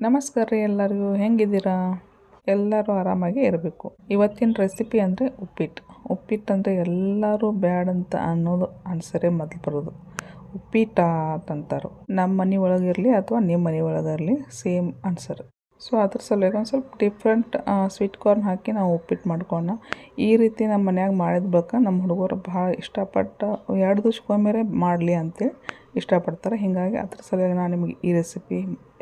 ನಮಸ್ಕಾರ ರೀ ಎಲ್ಲರಿಗೂ. ಹೆಂಗಿದ್ದೀರಾ? ಎಲ್ಲರೂ ಆರಾಮಾಗಿ ಇರಬೇಕು. ಇವತ್ತಿನ ರೆಸಿಪಿ ಅಂದರೆ ಉಪ್ಪಿಟ್ಟು. ಉಪ್ಪಿಟ್ಟು ಅಂದರೆ ಎಲ್ಲರೂ ಬ್ಯಾಡಂತ ಅನ್ನೋದು ಅನ್ಸರೇ ಮೊದಲು ಬರೋದು. ಉಪ್ಪಿಟ್ಟ ಅಂತಂತಾರೆ ನಮ್ಮ ಮನೆ ಒಳಗಿರಲಿ ಅಥವಾ ನಿಮ್ಮ ಮನೆ ಒಳಗಿರಲಿ ಸೇಮ್ ಆನ್ಸರ್ ಸೊ ಅದ್ರ ಸಲುವಾಗಿ ಒಂದು ಸ್ವಲ್ಪ ಡಿಫ್ರೆಂಟ್ ಸ್ವೀಟ್ ಕಾರ್ನ್ ಹಾಕಿ ನಾವು ಉಪ್ಪಿಟ್ಟು ಮಾಡ್ಕೊಂಡು ಈ ರೀತಿ ನಮ್ಮ ಮನ್ಯಾಗ ಮಾಡಿದ ಬಳಿಕ ನಮ್ಮ ಹುಡುಗರು ಭಾಳ ಇಷ್ಟಪಟ್ಟು, ಎರಡು ದಿವ್ಸಕ್ಕೊಮ್ಮೆರೆ ಮಾಡಲಿ ಅಂತೇಳಿ ಇಷ್ಟಪಡ್ತಾರೆ. ಹೀಗಾಗಿ ಅದ್ರ ಸಲುವಾಗಿ ನಾನು ನಿಮಗೆ ಈ ರೆಸಿಪಿ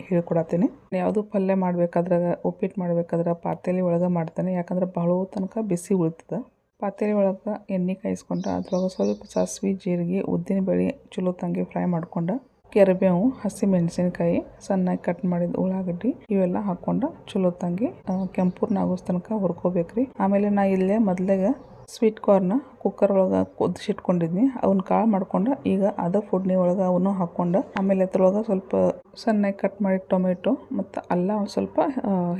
ಹೇಳ್ಕೊಡತ್ತೀನಿ. ಯಾವುದು ಪಲ್ಯ ಮಾಡಬೇಕಾದ್ರೆ, ಉಪ್ಪಿಟ್ಟು ಮಾಡಬೇಕಾದ್ರೆ ಪಾತೇಲಿ ಒಳಗೆ ಮಾಡ್ತೇನೆ. ಯಾಕಂದ್ರೆ ಬಹಳ ತನಕ ಬಿಸಿ ಉಳಿತದೆ. ಪಾತೇಲಿ ಒಳಗೆ ಎಣ್ಣೆ ಕಾಯಿಸ್ಕೊಂಡು ಅದ್ರೊಳಗೆ ಸ್ವಲ್ಪ ಸಾಸಿವೆ, ಜೀರಿಗೆ, ಉದ್ದಿನ ಬೇಳೆ, ಚಲೋ ತಂಗಿ ಫ್ರೈ ಮಾಡ್ಕೊಂಡು ಕರಿಬೇವು ಹಸಿ ಮೆಣಸಿನ್ಕಾಯಿ ಸಣ್ಣಗೆ ಕಟ್ ಮಾಡಿದ ಉಳ್ಳಾಗಡ್ಡಿ ಇವೆಲ್ಲ ಹಾಕೊಂಡು ಚಲೋ ತಂಗಿ ಕೆಂಪು ಆಗೋಸ್ ತನಕ ಹುರ್ಕೋಬೇಕ್ರಿ. ಆಮೇಲೆ ನಾ ಇಲ್ಲೇ ಮೊದ್ಲಿಗೆ ಸ್ವೀಟ್ ಕಾರ್ನ ಕುಕ್ಕರ್ ಒಳಗೆ ಕುದಿಸಿಟ್ಕೊಂಡಿದ್ನಿ ಅವನ್ನ ಕಾಳು ಮಾಡ್ಕೊಂಡು ಈಗ ಅದ ಫುಡ್ನಿ ಒಳಗೆ ಅವನು ಹಾಕ್ಕೊಂಡು ಆಮೇಲೆ ಅದ್ರೊಳಗೆ ಸ್ವಲ್ಪ ಸಣ್ಣಗೆ ಕಟ್ ಮಾಡಿ ಟೊಮೆಟೊ ಮತ್ತು ಅಲ್ಲ ಒಂದು ಸ್ವಲ್ಪ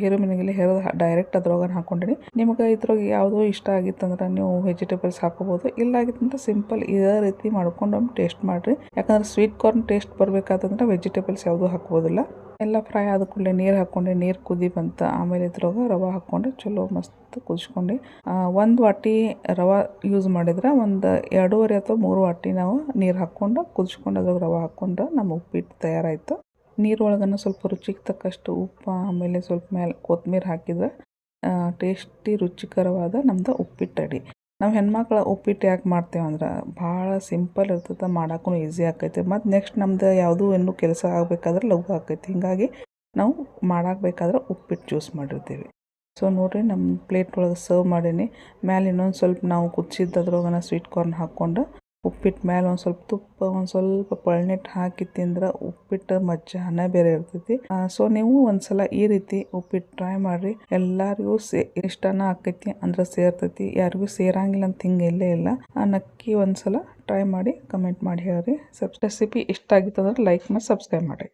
ಹಿರುಮಿನಿಗೆಲ್ಲ ಹೇರೋದು ಡೈರೆಕ್ಟ್ ಅದ್ರೊಳಗೆ ಹಾಕೊಂಡಿನಿ. ನಿಮ್ಗೆ ಇದ್ರೊಳಗೆ ಯಾವುದೋ ಇಷ್ಟ ಆಗಿತ್ತಂದ್ರೆ ನೀವು ವೆಜಿಟೇಬಲ್ಸ್ ಹಾಕೋಬೋದು, ಇಲ್ಲ ಆಗಿತ್ತಂದ್ರೆ ಸಿಂಪಲ್ ಇದೇ ರೀತಿ ಮಾಡ್ಕೊಂಡು ಟೇಸ್ಟ್ ಮಾಡಿರಿ. ಯಾಕಂದ್ರೆ ಸ್ವೀಟ್ ಕಾರ್ನ್ ಟೇಸ್ಟ್ ಬರಬೇಕಾದಂದ್ರೆ ವೆಜಿಟೇಬಲ್ಸ್ ಯಾವುದೂ ಹಾಕ್ಬೋದಿಲ್ಲ. ಎಲ್ಲ ಫ್ರೈ ಆದ ಕೂಡಲೇ ನೀರು ಹಾಕೊಂಡೆ, ನೀರು ಕುದಿ ಬಂತ. ಆಮೇಲೆ ಇದ್ರೊಳಗೆ ರವೆ ಹಾಕ್ಕೊಂಡೆ ಚಲೋ ಮಸ್ತ್ ಕುದಿಸ್ಕೊಂಡು. ಒಂದು ವಾಟಿ ರವೆ ಯೂಸ್ ಮಾಡಿದ್ರೆ ಒಂದು ಎರಡೂವರೆ ಅಥವಾ ಮೂರು ವಾಟಿ ನಾವು ನೀರು ಹಾಕ್ಕೊಂಡು ಕುದಿಸ್ಕೊಂಡು ಅದ್ರಾಗ ರವೆ ಹಾಕ್ಕೊಂಡು ನಮ್ಮ ಉಪ್ಪಿಟ್ಟು ತಯಾರಾಯಿತು. ನೀರೊಳಗನ್ನು ಸ್ವಲ್ಪ ರುಚಿಗೆ ತಕ್ಕಷ್ಟು ಉಪ್ಪು, ಆಮೇಲೆ ಸ್ವಲ್ಪ ಮೇಲೆ ಕೊತ್ತಂಬರಿ ಹಾಕಿದ್ರೆ ಟೇಸ್ಟಿ ರುಚಿಕರವಾದ ನಮ್ದು ಉಪ್ಪಿಟ್ಟು ರೆಡಿ. ನಾವು ಹೆಣ್ಮಕ್ಳು ಉಪ್ಪಿಟ್ಟು ಯಾಕೆ ಮಾಡ್ತೇವೆ ಅಂದ್ರೆ ಭಾಳ ಸಿಂಪಲ್ ಇರ್ತದೆ ಮಾಡೋಕ್ಕೂ ಈಸಿ ಆಕೈತೆ. ಮತ್ತು ನೆಕ್ಸ್ಟ್ ನಮ್ದು ಯಾವುದೂ ಏನು ಕೆಲಸ ಆಗಬೇಕಾದ್ರೆ ಲಘು ಆಕೈತಿ. ಹೀಗಾಗಿ ನಾವು ಮಾಡಾಕಬೇಕಾದ್ರೆ ಉಪ್ಪಿಟ್ಟು ಚೂಸ್ ಮಾಡಿರ್ತೀವಿ. ಸೊ ನೋಡಿರಿ ನಮ್ಮ ಪ್ಲೇಟ್ ಒಳಗೆ ಸರ್ವ್ ಮಾಡೀನಿ. ಮ್ಯಾಲೆ ಇನ್ನೊಂದು ಸ್ವಲ್ಪ ನಾವು ಕುದಿಸಿದ್ದು ಅದ್ರೊಳಗನ ಸ್ವೀಟ್ ಕಾರ್ನ್ ಹಾಕ್ಕೊಂಡು ಉಪ್ಪಿಟ್ಟು ಮೇಲೆ ಒಂದು ಸ್ವಲ್ಪ ತುಪ್ಪ, ಒಂದು ಸ್ವಲ್ಪ ಪಳ್ನೆಟ್ ಹಾಕಿ ತಿಂದ್ರೆ ಉಪ್ಪಿಟ್ಟು ಮಜಾನೇ ಬೇರೆ ಇರ್ತೈತಿ. ಸೊ ನೀವು ಒಂದ್ಸಲ ಈ ರೀತಿ ಉಪ್ಪಿಟ್ಟು ಟ್ರೈ ಮಾಡ್ರಿ. ಎಲ್ಲರಿಗೂ ಸೇ, ಇಷ್ಟನ ಆಕೈತಿ ಅಂದ್ರೆ ಸೇರ್ತೈತಿ. ಯಾರಿಗೂ ಸೇರಂಗಿಲ್ಲ ಅಂತ ಹಿಂಗೆ ಇಲ್ಲೇ. ಇಲ್ಲ ನಕ್ಕಿ ಒಂದ್ಸಲ ಟ್ರೈ ಮಾಡಿ ಕಮೆಂಟ್ ಮಾಡಿ ಹೇಳ್ರಿ. ಸಬ್ ರೆಸಿಪಿ ಇಷ್ಟ ಆಗಿತ್ತು ಅಂದ್ರೆ ಲೈಕ್ ಮಾಡಿ ಸಬ್ಸ್ಕ್ರೈಬ್ ಮಾಡಿರಿ.